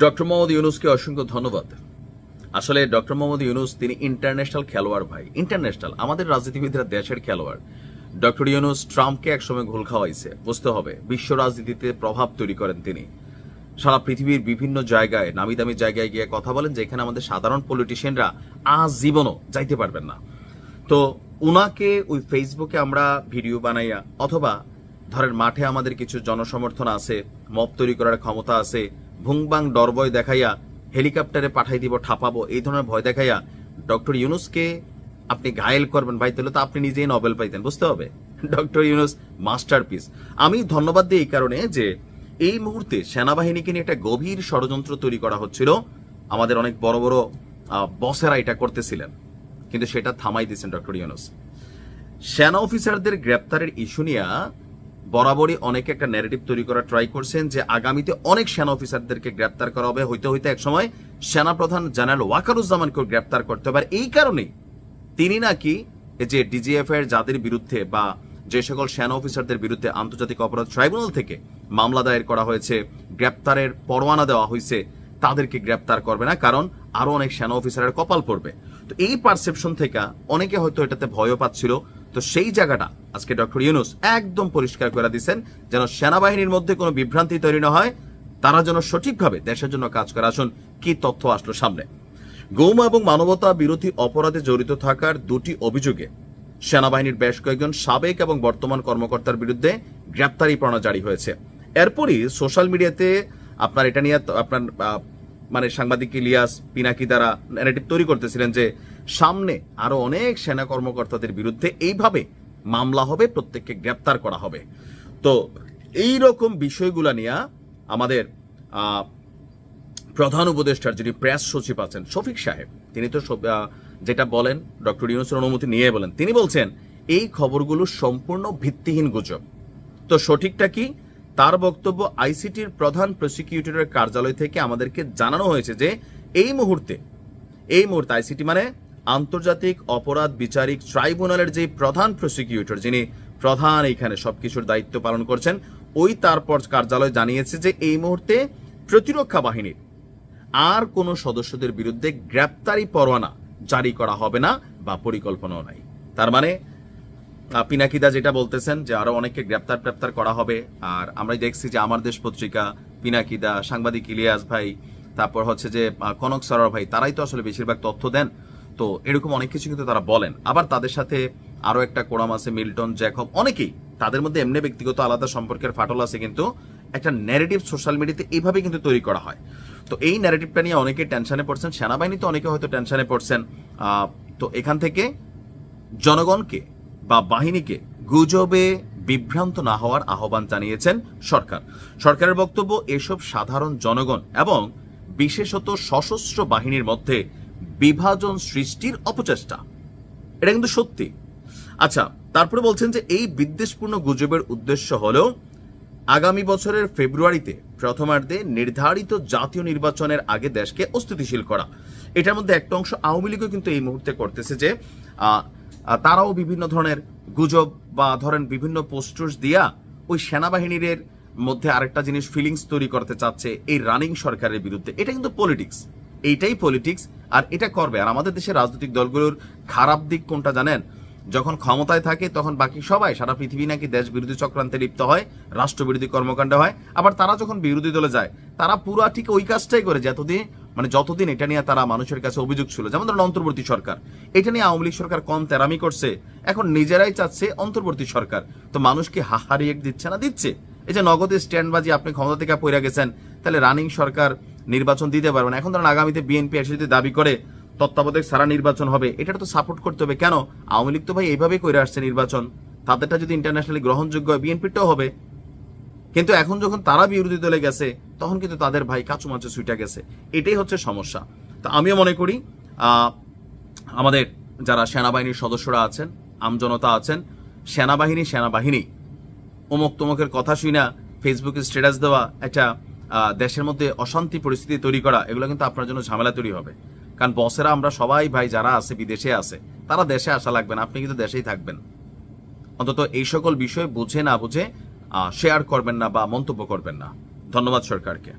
Doctor Mohammad ইউনুসকে অসংখ্য ধন্যবাদ। আসলে ডক্টর মোহাম্মদ ইউনুস, তিনি ইন্টারন্যাশনাল খেলোয়াড় ভাই। ইন্টারন্যাশনাল আমাদের রাজনীতিবিদরা দেশের খেলোয়াড়। ডক্টর ইউনুস ট্রাম্পকে একসময় ঘোল খাওয়াইছে, বুঝতে হবে। বিশ্ব রাজনীতিতে প্রভাব তৈরি করেন তিনি। সারা পৃথিবীর বিভিন্ন জায়গায় নামি দামি জায়গায় গিয়ে কথা বলেন, যেখানে আমাদের সাধারণ পলিটিশিয়ানরা আজীবনও যাইতে পারবেন না। তো উনাকে ওই ফেসবুকে আমরা ভিডিও বানাইয়া, অথবা ধরেন মাঠে আমাদের কিছু জনসমর্থন আছে মপ তৈরি করার ক্ষমতা আছে ভুংবাং ডরবয় দেখাইয়া হেলিকপ্টারে পাঠাই দিব, ঠাপাবো, এই ধরনের ভয় দেখাইয়া ডক্টর ইউনুসকে আপনি ঘায়েল করবেন। ভাই, তাহলে তো আপনি নিজেই নোবেল পাইতেন, বুঝতে হবে? Doctor Yunus, masterpiece. আমি ধন্যবাদ দিই এই কারণে যে এই মুহূর্তে সেনাবাহিনীকে নিয়ে একটা গভীর ষড়যন্ত্র তৈরি করা হচ্ছিল। আমাদের অনেক বড় বড় বসেরা এটা করতেছিলেন, কিন্তু সেটা থামাই দিয়েছেন ডক্টর ইউনুস। সেনা অফিসারদের গ্রেপ্তারের ইস্যু নিয়ে বরাবরই অনেকে একটা ন্যারেটিভ তৈরি করার ট্রাই করছেন যে আগামীতে অনেক সেনা অফিসারদেরকে গ্রেপ্তার করা হবে। হইতে হইতে একসময় সেনাপ্রধান জেনারেল ওয়াকারুজ্জামানকেও গ্রেপ্তার করতে হবে। এই কারণেই তিনি নাকি যে ডিজিএফ এর যাদের বিরুদ্ধে বা যে সকল সেনা অফিসারদের বিরুদ্ধে আন্তর্জাতিক অপরাধ ট্রাইব্যুনাল থেকে মামলা দায়ের করা হয়েছে, গ্রেপ্তারের পরোয়ানা দেওয়া হয়েছে তাদেরকে গ্রেপ্তার করবে না, কারণ আরও অনেক সেনা অফিসারের কপাল পড়বে। তো এই পারসেপশন থেকে অনেকে হয়তো এটাতে ভয়ও পাচ্ছিল। তো সেই জায়গাটা আজকে ডক্টর ইউনুস একদম পরিষ্কার করে দিচ্ছেন যেন সেনাবাহিনীর মধ্যে কোনো বিভ্রান্তি তৈরি না হয়, তারা যেন সঠিকভাবে দেশের জন্য কাজ করে। আসুন, কি তথ্য আসলো সামনে? গৌম এবং মানবতা বিরোধী অপরাধে জড়িত থাকার দুটি অভিযোগে সেনাবাহিনীর বেশ কয়েকজন সাবেক এবং বর্তমান কর্মকর্তার বিরুদ্ধে গ্রেপ্তারি পরোয়ানা জারি হয়েছে। এরপরই সোশ্যাল মিডিয়াতে আপনার এটা নিয়ে আপনার মানে সাংবাদিক ইলিয়াস পিনাকি দ্বারা ন্যারেটিভ তৈরি করতেছিলেন যে সামনে আরও অনেক সেনা কর্মকর্তাদের বিরুদ্ধে এইভাবে মামলা হবে, প্রত্যেককে গ্রেপ্তার করা হবে। তো এই রকম বিষয়গুলা নিয়ে আমাদের প্রধান উপদেষ্টার যিনি প্রেস সচিব আছেন, শফিক সাহেব, তিনি তো যেটা বলেন, ডক্টর ইউনুসের অনুমতি নিয়ে বলেন, তিনি বলছেন, এই খবরগুলো সম্পূর্ণ ভিত্তিহীন গুজব। তো সঠিকটা কি? তার বক্তব্য আইসিটির প্রধান প্রসিকিউটরের কার্যালয় থেকে আমাদেরকে জানানো হয়েছে যে, এই মুহূর্তে এই মুহূর্তে আইসিটি মানে আন্তর্জাতিক অপরাধ বিচারিক ট্রাইব্যুনালের যে প্রধান প্রসিকিউটর যিনি প্রধান এইখানে সবকিছুর দায়িত্ব পালন করছেন, ওই তারপর কার্যালয় জানিয়েছে যে এই মুহূর্তে প্রতিরক্ষা বাহিনীর আর কোন সদস্যদের বিরুদ্ধে গ্রেপ্তারি পরোয়ানা জারি করা হবে না বা পরিকল্পনাও নাই। তার মানে পিনাকিদা যেটা বলতেছেন যে আরও অনেককে গ্রেপ্তার গ্রেপ্তার করা হবে, আর আমরা দেখছি যে আমার দেশ পত্রিকা পিনাকিদা সাংবাদিক ইলিয়াস ভাই, তারপর হচ্ছে যে কনক সরর ভাই, তারাই তো আসলে বেশিরভাগ তথ্য দেন। তো এরকম অনেক কিছু কিন্তু তারা বলেন। আবার তাদের সাথে আরও একটা কোরাম আছে, মিল্টন, জ্যাকব, অনেকেই তাদের মধ্যে এমনি ব্যক্তিগত আলাদা সম্পর্কের ফাটল আছে কিন্তু একটা ন্যারেটিভ সোশ্যাল মিডিয়াতে এইভাবে কিন্তু তৈরি করা হয়। তো এই ন্যারেটিভটা নিয়ে অনেকে টেনশনে পড়ছেন সেনাবাহিনী তো অনেকে হয়তো টেনশনে পড়ছেন। তো এখান থেকে জনগণকে বা বাহিনীকে গুজবে বিভ্রান্ত না হওয়ার আহ্বান জানিয়েছেন সরকার। সরকারের বক্তব্য, এসব সাধারণ জনগণ এবং বিশেষত সশস্ত্র বাহিনীর মধ্যে বিভাজন সৃষ্টির অপচেষ্টা। এটা কিন্তু সত্যি। আচ্ছা তারপরে বলছেন যে এই বিদ্বেষপূর্ণ গুজবের উদ্দেশ্য হলো, আগামী বছরের ফেব্রুয়ারিতে প্রথমার্ধে নির্ধারিত জাতীয় নির্বাচনের আগে দেশকে অস্থিতিশীল করা। এটার মধ্যে একটা অংশ আওয়ামী লীগও কিন্তু এই মুহূর্তে করতেছে যে তারাও বিভিন্ন ধরনের গুজব বা ধরেন বিভিন্ন পোস্টার্স দিয়া ওই সেনাবাহিনীর মধ্যে আরেকটা জিনিস ফিলিংস তৈরি করতে চাচ্ছে এই রানিং সরকারের বিরুদ্ধে। এটা কিন্তু পলিটিক্স এইটাই পলিটিক্স আর এটা করবে। আর আমাদের দেশের রাজনৈতিক দলগুলোর খারাপ দিক কোনটা জানেন? যখন ক্ষমতায় থাকে, তখন বাকি সবাই, সারা পৃথিবী নাকি দেশ বিরোধী চক্রান্তে লিপ্ত হয়, রাষ্ট্রবিরোধী কর্মকাণ্ড হয়। আবার তারা যখন বিরোধী দলে যায়, তারা পুরা ঠিক ওই কাজটাই করে যতদিন মানে যতদিন এটা নিয়ে তারা মানুষের কাছে অভিযোগ ছিল। যেমন ধরেন অন্তর্বর্তী সরকার। এটা নিয়ে আওয়ামী লীগ সরকার কম তেরামি করছে, এখন নিজেরাই চাচ্ছে অন্তর্বর্তী সরকার। তো মানুষকে হাহা রিয়েক্ট দিচ্ছে না, দিচ্ছে। এই যে নগদে স্ট্যান্ডবাজি, আপনি ক্ষমতা থেকে পড়ে গেছেন, তাহলে রানিং সরকার নির্বাচন দিতে পারবে না। এখন ধরেন আগামীতে বিএনপি এসে যদি দাবি করে তত্ত্বাবধায়ক সারা নির্বাচন হবে, এটা তো সাপোর্ট করতে হবে। কেন? আওয়ামী লীগ তো ভাই এইভাবেই করে আসছে নির্বাচন। তাদেরটা যদি ইন্টারন্যাশনালি গ্রহণযোগ্য হয়, বিএনপিটাও হবে। কিন্তু এখন যখন তারা বিরোধী দলে গেছে, তখন কিন্তু তাদের ভাই কাচু মাচু সুইটা গেছে। এটাই হচ্ছে সমস্যা। তো আমিও মনে করি আমাদের যারা সেনাবাহিনীর সদস্যরা আছেন আমজনতা আছেন, সেনাবাহিনী সেনাবাহিনী। অমুক তমুকের কথা শুই না ফেসবুকে স্ট্যাটাস দেওয়া, একটা দেশের মধ্যে অশান্তি পরিস্থিতি তৈরি করা, এগুলো কিন্তু আপনার জন্য ঝামেলা তৈরি হবে। কারণ বসেরা আমরা সবাই ভাই যারা আছে, বিদেশে আছে, তারা দেশে আসা লাগবেন আপনি কিন্তু দেশেই থাকবেন। অন্তত এই সকল বিষয় বুঝে না বুঝে শেয়ার করবেন না বা মন্তব্য করবেন না। ধন্যবাদ সরকারকে।